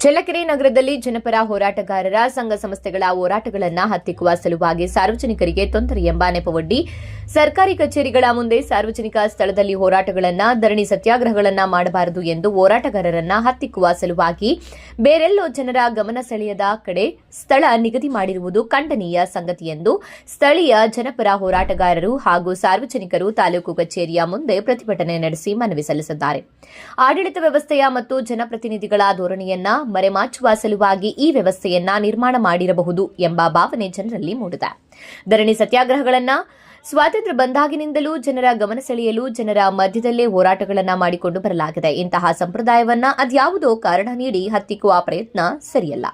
ಚಳ್ಳಕೆರೆ ನಗರದಲ್ಲಿ ಜನಪರ ಹೋರಾಟಗಾರರ ಸಂಘ ಸಂಸ್ಥೆಗಳ ಹೋರಾಟಗಳನ್ನು ಹತ್ತಿಕ್ಕುವ ಸಲುವಾಗಿ ಸಾರ್ವಜನಿಕರಿಗೆ ತೊಂದರೆ ಎಂಬ ನೆಪವೊಡ್ಡಿ ಸರ್ಕಾರಿ ಕಚೇರಿಗಳ ಮುಂದೆ ಸಾರ್ವಜನಿಕ ಸ್ಥಳದಲ್ಲಿ ಹೋರಾಟಗಳನ್ನು, ಧರಣಿ ಸತ್ಯಾಗ್ರಹಗಳನ್ನು ಮಾಡಬಾರದು ಎಂದು ಹೋರಾಟಗಾರರನ್ನ ಹತ್ತಿಕ್ಕುವ ಸಲುವಾಗಿ ಬೇರೆಲ್ಲೋ ಜನರ ಗಮನ ಸೆಳೆಯದ ಕಡೆ ಸ್ಥಳ ನಿಗದಿ ಮಾಡಿರುವುದು ಖಂಡನೀಯ ಸಂಗತಿ ಎಂದು ಸ್ಥಳೀಯ ಜನಪರ ಹೋರಾಟಗಾರರು ಹಾಗೂ ಸಾರ್ವಜನಿಕರು ತಾಲೂಕು ಕಚೇರಿಯ ಮುಂದೆ ಪ್ರತಿಭಟನೆ ನಡೆಸಿ ಮನವಿ ಸಲ್ಲಿಸಿದ್ದಾರೆ. ಆಡಳಿತ ವ್ಯವಸ್ಥೆಯ ಮತ್ತು ಜನಪ್ರತಿನಿಧಿಗಳ ಧೋರಣೆಯನ್ನ ಮರೆಮಾಚುವ ಸಲುವಾಗಿ ಈ ವ್ಯವಸ್ಥೆಯನ್ನ ನಿರ್ಮಾಣ ಮಾಡಿರಬಹುದು ಎಂಬ ಭಾವನೆ ಜನರಲ್ಲಿ ಮೂಡಿದೆ. ಧರಣಿ ಸತ್ಯಾಗ್ರಹಗಳನ್ನ ಸ್ವಾತಂತ್ರ್ಯ ಬಂದಾಗಿನಿಂದಲೂ ಜನರ ಗಮನ ಸೆಳೆಯಲು ಜನರ ಮಧ್ಯದಲ್ಲೇ ಹೋರಾಟಗಳನ್ನು ಮಾಡಿಕೊಂಡು ಬರಲಾಗಿದೆ. ಇಂತಹ ಸಂಪ್ರದಾಯವನ್ನ ಅದ್ಯಾವುದೋ ಕಾರಣ ನೀಡಿ ಹತ್ತಿಕ್ಕುವ ಪ್ರಯತ್ನ ಸರಿಯಲ್ಲ.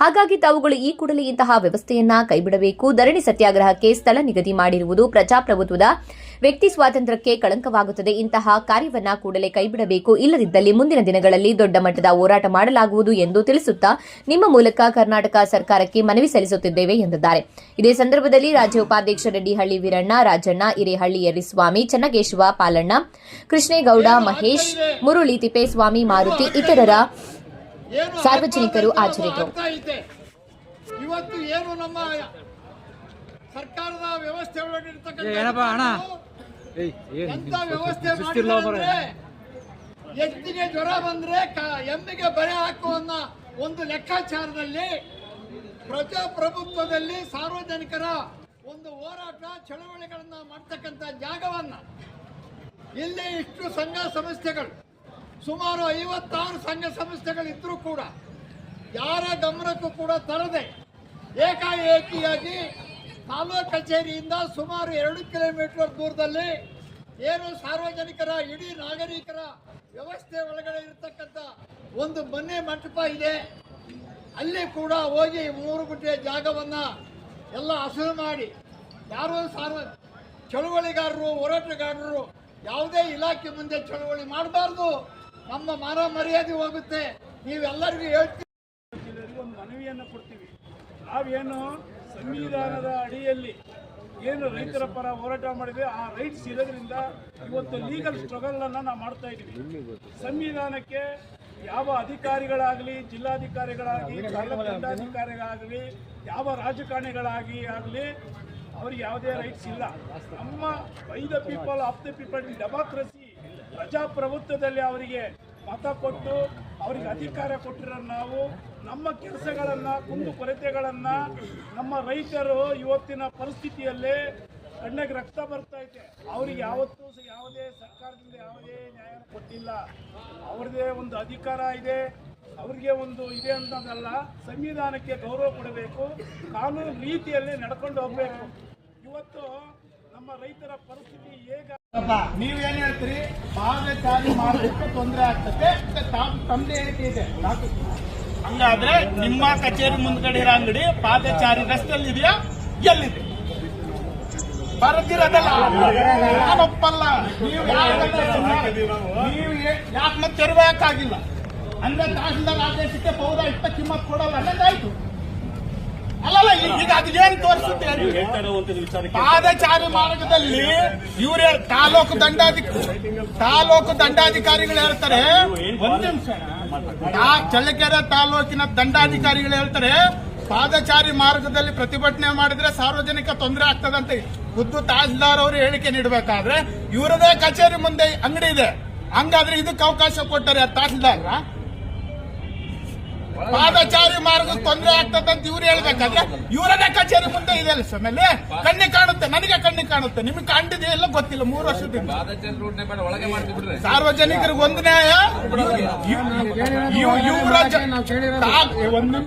ಹಾಗಾಗಿ ತಾವುಗಳು ಈ ಕೂಡಲೇ ಇಂತಹ ವ್ಯವಸ್ಥೆಯನ್ನ ಕೈಬಿಡಬೇಕು. ಧರಣಿ ಸತ್ಯಾಗ್ರಹಕ್ಕೆ ಸ್ಥಳ ನಿಗದಿ ಮಾಡಿರುವುದು ಪ್ರಜಾಪ್ರಭುತ್ವದ ವ್ಯಕ್ತಿ ಸ್ವಾತಂತ್ರ್ಯಕ್ಕೆ ಕಳಂಕವಾಗುತ್ತದೆ. ಇಂತಹ ಕಾರ್ಯವನ್ನ ಕೂಡಲೇ ಕೈಬಿಡಬೇಕು. ಇಲ್ಲದಿದ್ದಲ್ಲಿ ಮುಂದಿನ ದಿನಗಳಲ್ಲಿ ದೊಡ್ಡ ಮಟ್ಟದ ಹೋರಾಟ ಮಾಡಲಾಗುವುದು ಎಂದು ತಿಳಿಸುತ್ತಾ ನಿಮ್ಮ ಮೂಲಕ ಕರ್ನಾಟಕ ಸರ್ಕಾರಕ್ಕೆ ಮನವಿ ಸಲ್ಲಿಸುತ್ತಿದ್ದೇವೆ ಎಂದಿದ್ದಾರೆ. ಇದೇ ಸಂದರ್ಭದಲ್ಲಿ ರಾಜ್ಯ ಉಪಾಧ್ಯಕ್ಷ ರೆಡ್ಡಿಹಳ್ಳಿ ವೀರಣ್ಣ ರಾಜಣ್ಣ ಹಿರೇಹಳ್ಳಿ ಯರಿಸ್ವಾಮಿ ಚನ್ನಕೇಶವ ಪಾಲಣ್ಣ ಕೃಷ್ಣೇಗೌಡ ಮಹೇಶ್ ಮುರುಳಿ ತಿಪ್ಪೇಸ್ವಾಮಿ ಮಾರುತಿ ಇತರರ ಸಾರ್ವಜನಿಕರು ಹಾಜರಿದ್ದರು. ನಮ್ಮ ಸರ್ಕಾರದ ವ್ಯವಸ್ಥೆ ಎಂತ ವ್ಯವಸ್ಥೆ ಎತ್ತಿಗೆ ಜ್ವರ ಬಂದ್ರೆ ಎಮ್ಮಿಗೆ ಬರೆ ಹಾಕುವನ್ನ ಒಂದು ಲೆಕ್ಕಾಚಾರದಲ್ಲಿ ಪ್ರಜಾಪ್ರಭುತ್ವದಲ್ಲಿ ಸಾರ್ವಜನಿಕರ ಒಂದು ಹೋರಾಟ ಚಳವಳಿಗಳನ್ನ ಮಾಡ್ತಕ್ಕಂಥ ಜಾಗವನ್ನ ಇಲ್ಲಿ ಇಷ್ಟು ಸಂಘ ಸಂಸ್ಥೆಗಳು ಸುಮಾರು ಐವತ್ತಾರು ಸಂಘ ಸಂಸ್ಥೆಗಳು ಇದ್ರೂ ಕೂಡ ಯಾರ ಗಮನಕ್ಕೂ ಕೂಡ ತರದೆ ಏಕಾಏಕಿಯಾಗಿ ತಾಲೂಕು ಕಚೇರಿಯಿಂದ ಸುಮಾರು ಎರಡು ಕಿಲೋಮೀಟರ್ ದೂರದಲ್ಲಿ ಏನು ಸಾರ್ವಜನಿಕರ, ಇಡೀ ನಾಗರಿಕರ ವ್ಯವಸ್ಥೆ ಒಳಗಡೆ ಇರತಕ್ಕಂಥ ಒಂದು ಮನೆ ಮಂಟಪ ಇದೆ. ಅಲ್ಲಿ ಕೂಡ ಹೋಗಿ ಮೂರು ಗುಂಟೆ ಜಾಗವನ್ನ ಎಲ್ಲ ಹಸಿರು ಮಾಡಿ ಯಾರು ಸಾರ್ವ, ಚಳುವಳಿಗಾರರು, ಹೋರಾಟಗಾರರು ಯಾವುದೇ ಇಲಾಖೆ ಮುಂದೆ ಚಳುವಳಿ ಮಾಡಬಾರ್ದು. ನಮ್ಮ ಮಾನ ಮರ್ಯಾದೆ ಹೋಗುತ್ತೆ. ನೀವೆಲ್ಲರಿಗೂ ಹೇಳ್ತೀವಿ. ಮನವಿಯನ್ನು ಕೊಡ್ತೀವಿ. ನಾವೇನು ಸಂವಿಧಾನದ ಅಡಿಯಲ್ಲಿ ಏನು ರೈತರ ಪರ ಹೋರಾಟ ಮಾಡಿದ್ವಿ, ಆ ರೈಟ್ಸ್ ಇರೋದ್ರಿಂದ ಇವತ್ತು ಲೀಗಲ್ ಸ್ಟ್ರಗಲ್ ಅನ್ನ ನಾವು ಮಾಡ್ತಾ ಇದ್ದೀವಿ ಸಂವಿಧಾನಕ್ಕೆ ಯಾವ ಅಧಿಕಾರಿಗಳಾಗಲಿ, ಜಿಲ್ಲಾಧಿಕಾರಿಗಳಾಗಲಿ ದಂಡಾಧಿಕಾರಿಗಳಾಗಲಿ, ಯಾವ ರಾಜಕಾರಣಿಗಳಾಗಿ ಆಗಲಿ ಅವ್ರಿಗೆ ಯಾವುದೇ ರೈಟ್ಸ್ ಇಲ್ಲ. ನಮ್ಮ by the people of the people democracy ಪ್ರಜಾಪ್ರಭುತ್ವದಲ್ಲಿ ಅವರಿಗೆ ಮತ ಕೊಟ್ಟು ಅವರಿಗೆ ಅಧಿಕಾರ ಕೊಟ್ಟಿರೋ ನಾವು, ನಮ್ಮ ಕೆಲಸಗಳನ್ನು, ಕುಂದು ಕೊರತೆಗಳನ್ನು ನಮ್ಮ ರೈತರು ಇವತ್ತಿನ ಪರಿಸ್ಥಿತಿಯಲ್ಲಿ ಕಣ್ಣಿಗೆ ರಕ್ತ ಬರ್ತಾ ಐತೆ ಅವ್ರಿಗೆ ಯಾವತ್ತೂ ಯಾವುದೇ ಸರ್ಕಾರದಿಂದ ಯಾವುದೇ ನ್ಯಾಯ ಕೊಟ್ಟಿಲ್ಲ. ಅವ್ರದ್ದೇ ಒಂದು ಅಧಿಕಾರ ಇದೆ. ಅವ್ರಿಗೆ ಒಂದು ಇದೆ ಅಂತದಲ್ಲ, ಸಂವಿಧಾನಕ್ಕೆ ಗೌರವ ಕೊಡಬೇಕು, ಕಾನೂನು ರೀತಿಯಲ್ಲಿ ನಡ್ಕೊಂಡು ಹೋಗಬೇಕು. ಇವತ್ತು ನಮ್ಮ ರೈತರ ಪರಿಸ್ಥಿತಿ ಹೇಗ ನೀವೇನ್ ಹೇಳ್ತೀರಿ? ಪಾದಚಾರಿ ಮಾಡೋದಕ್ಕೆ ತೊಂದರೆ ಆಗ್ತದೆ. ತಂದೆ ಹೇಳಿಕೆ ಇದೆ. ಹಂಗಾದ್ರೆ ನಿಮ್ಮ ಕಚೇರಿ ಮುಂದ್ಗಡೆ ಇರೋ ಅಂಗಡಿ ಪಾದಚಾರಿ ರಸ್ತೆಯಲ್ಲಿ ಇದೆಯಾ ಎಲ್ಲಿದೆ? ಬರದಿರೋದಲ್ಲ. ನಾನು ಒಪ್ಪಲ್ಲ ನೀವು ನೀವು ಯಾಕೆ ಮತ್ತೆ ತೆರಬೇಕಾಗಿಲ್ಲ ಅಂದ್ರೆ ತಹಸೀಲ್ದಾರ್ ಆದೇಶಕ್ಕೆ ಪೌರ ಇಷ್ಟ ಕಿಮ್ಮತ್ ಕೊಡಲ್ಲ. ಅನ್ನೋದಾಯ್ತು ಅಲ್ಲಲ್ಲ, ಈಗ- ಅದು? ಪಾದಚಾರಿ ಮಾರ್ಗದಲ್ಲಿ ಇವ್ರ ತಾಲೂಕು ದಂಡಾಧಿಕಾರಿ ತಾಲೂಕು ದಂಡಾಧಿಕಾರಿಗಳು ಹೇಳ್ತಾರೆ. ಚಳ್ಳಕೆರೆ ತಾಲೂಕಿನ ದಂಡಾಧಿಕಾರಿಗಳು ಹೇಳ್ತಾರೆ ಪಾದಚಾರಿ ಮಾರ್ಗದಲ್ಲಿ ಪ್ರತಿಭಟನೆ ಮಾಡಿದ್ರೆ ಸಾರ್ವಜನಿಕ ತೊಂದರೆ ಆಗ್ತದಂತೆ. ಖುದ್ದು ತಹಸೀಲ್ದಾರ್ ಅವರು ಹೇಳಿಕೆ ನೀಡಬೇಕಾದ್ರೆ, ಇವರದೇ ಕಚೇರಿ ಮುಂದೆ ಅಂಗಡಿ ಇದೆ. ಹಂಗಾದ್ರೆ ಇದಕ್ಕೆ ಅವಕಾಶ ಕೊಟ್ಟರೆ ತಹಸೀಲ್ದಾರ್ ಪಾದಚಾರಿ ಮಾರ್ಗ ತೊಂದರೆ ಅಂತ ಇವ್ರು ಹೇಳ್ಬೇಕಾದ್ರೆ ಇವರದೇ ಕಚೇರಿ ಮುಂದೆ ಇದೆ ಅಲ್ಲ ಸ್ವಾಮಿ ಕಣ್ಣಿ ಕಾಣುತ್ತೆ ನನಗೆ ಕಣ್ಣಿ ಕಾಣುತ್ತೆ. ನಿಮ್ಗೆ ಕಂಡಿದೆ ಎಲ್ಲ ಗೊತ್ತಿಲ್ಲ ಮೂರು ವರ್ಷದಿಂದ. ಸಾರ್ವಜನಿಕರಿಗೆ ಒಂದು ನ್ಯಾಯ ಇವ್ರ ಒಂದು